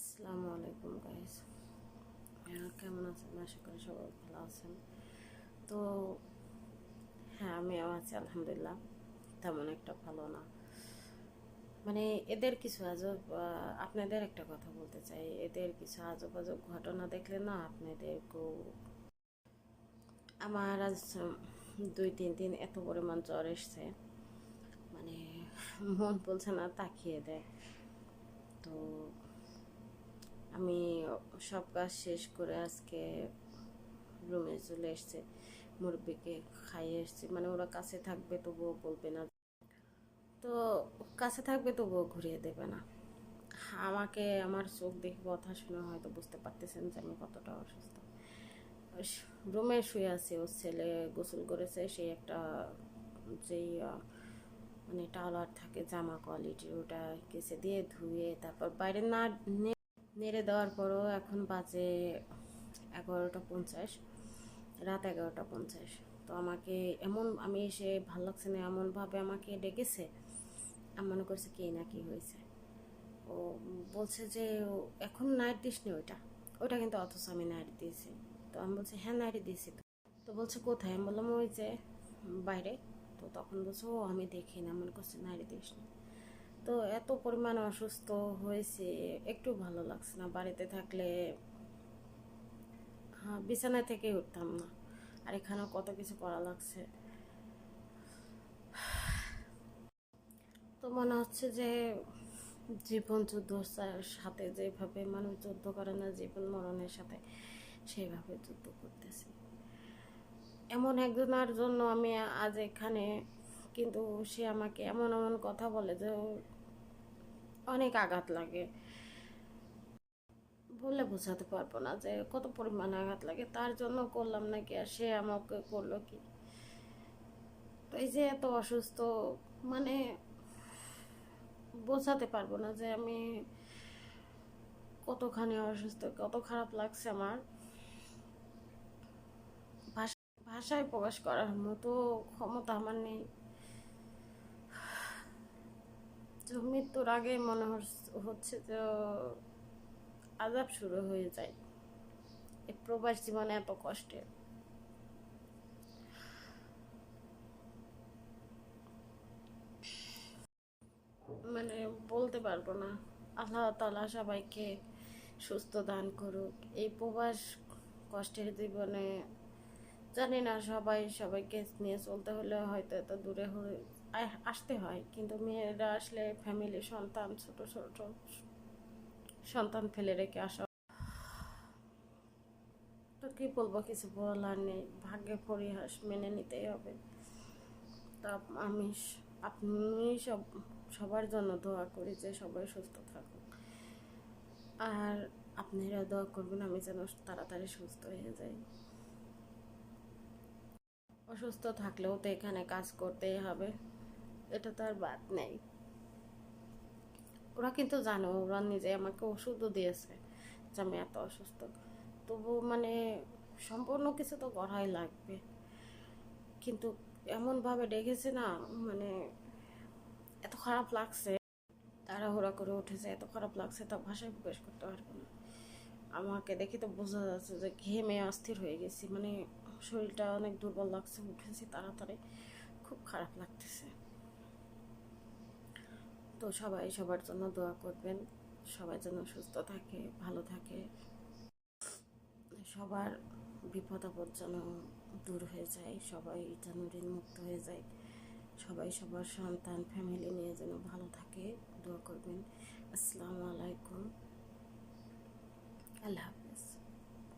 আসসালামু আলাইকুম গাইস কেমন আছেন? আশা করি সবাই ভালো আছেন। তো হ্যাঁ আমিও আছি, আলহামদুলিল্লাহ। তেমন একটা ভালো না। মানে এদের কিছু আজব আপনাদের একটা কথা বলতে চাই। এদের কিছু আজব আজব ঘটনা দেখলে না আপনাদেরকেও আমার আজ দুই, তিন দিন এত পরিমাণ জ্বর এসছে। মানে মন বলছে না, তাকিয়ে দেয়। তো আমি সব কাজ শেষ করে আজকে রুমে চলে এসছে। মুরব্বীকে খাইয়ে এসছি। মানে ওরা কাছে থাকবে তবুও বলবে না। তো কাছে থাকবে তবুও ঘুরিয়ে দেবে না। আমাকে আমার চোখ দেখে কথা শুনে হয়তো বুঝতে পারতেছেন যে আমি কতটা অসুস্থ। রুমে শুয়ে আছি। ওর ছেলে গোসল করেছে। সেই একটা যেই মানে টাওয়ার থাকে, জামা কোয়ালিটি, ওটা কেসে দিয়ে ধুয়ে তারপর বাইরে না নে- নেড়ে দেওয়ার পরও এখন বাজে এগারোটা পঞ্চাশ, রাত এগারোটা পঞ্চাশ। তো আমাকে এমন, আমি এসে ভালো লাগছে না, এমনভাবে আমাকে ডেকেছে, আমি মনে করছি কি না কি হয়েছে। ও বলছে যে এখন নাইট দিস নি ওইটা। ওইটা কিন্তু অথচ আমি নাইট দিয়েছি। তো আমি বলছি হ্যাঁ নাইট দিয়েছি তো। তো বলছে, কোথায়? আমি বললাম, ওই যে বাইরে। তো তখন বলছে, ও আমি দেখি না, মনে করছে নাইট দিস নি তো এত পরিমাণ অসুস্থ হয়েছে, একটু ভালো লাগছে না। বাড়িতে থাকলে হ্যাঁ বিছানা থেকেই উঠতাম না। আর এখানেও কত কিছু করা লাগছে। তো মনে হচ্ছে যে জীবন যুদ্ধর সাথে যেভাবে মানুষ যুদ্ধ করে না, জীবন মরণের সাথে সেইভাবে যুদ্ধ করতেছি। এমন একজনের জন্য আমি আজ এখানে, কিন্তু সে আমাকে এমন এমন কথা বলে যে অনেক আঘাত লাগে। বলে বোঝাতে পারব না যে কত পরিমাণে আঘাত লাগে, তার জন্য করলাম নাকি আর সে আমাকে করল কি? তো এই যে এত অসুস্থ মানে বোঝাতে পারব না যে আমি কতখানি অসুস্থ, কত খারাপ লাগছে আমার। ভাষা- ভাষায় প্রকাশ করার মতো ক্ষমতা আমার নেই। মৃত্যুর আগে মনে হচ্ছে যে আজাব শুরু হয়ে যায়। এই প্রবাস জীবনে এত কষ্টের মানে বলতে পারব না। আল্লাহ তালা সবাইকে সুস্থ দান করুক। এই প্রবাস কষ্টের জীবনে জানি না সবাই সবাইকে নিয়ে চলতে হলে হয়তো এত দূরে হয়ে আসতে হয়। কিন্তু মেয়েরা আসলে ফ্যামিলি সন্তান, ছোট ছোট, সন্তান ফেলে রেখে আসা। তো কি বলব, কিছু বলার নেই। ভাগ্যে পরিহাস মেনে নিতেই হবে। তা আমি আপনি সব, সবার জন্য দোয়া করি যে সবাই সুস্থ থাকুক। আর আপনারা দোয়া করবেন আমি যেন তাড়াতাড়ি সুস্থ হয়ে যাই। অসুস্থ থাকলেও তো এখানে কাজ করতেই হবে। এটা তো আর বাদ নেই। ওরা কিন্তু জানে, ওরা নিজে আমাকে ওষুধও দিয়েছে যে আমি এত অসুস্থ। তবু মানে সম্পূর্ণ কিছু তো করাই লাগবে। কিন্তু এমনভাবে ডেকেছে না মানে এত খারাপ লাগছে। তাড়াহুড়া করে উঠেছে, এত খারাপ লাগছে তা ভাষায় প্রকাশ করতে পারব না। আমাকে দেখে তো বোঝা যাচ্ছে যে ঘেমে অস্থির হয়ে গেছি। মানে শরীরটা অনেক দুর্বল লাগছে, উঠেছি তাড়াতাড়ি। খুব খারাপ লাগতেছে। তো সবাই সবার জন্য দোয়া করবেন। সবাই যেন সুস্থ থাকে, ভালো থাকে। সবার বিপদ আপদ যেন দূর হয়ে যায়, সবাই যেন ঋণ মুক্ত হয়ে যায়। সবাই সবার সন্তান ফ্যামিলি নিয়ে যেন ভালো থাকে, দোয়া করবেন। আসসালামু আলাইকুম। আল্লাহ হাফেজ।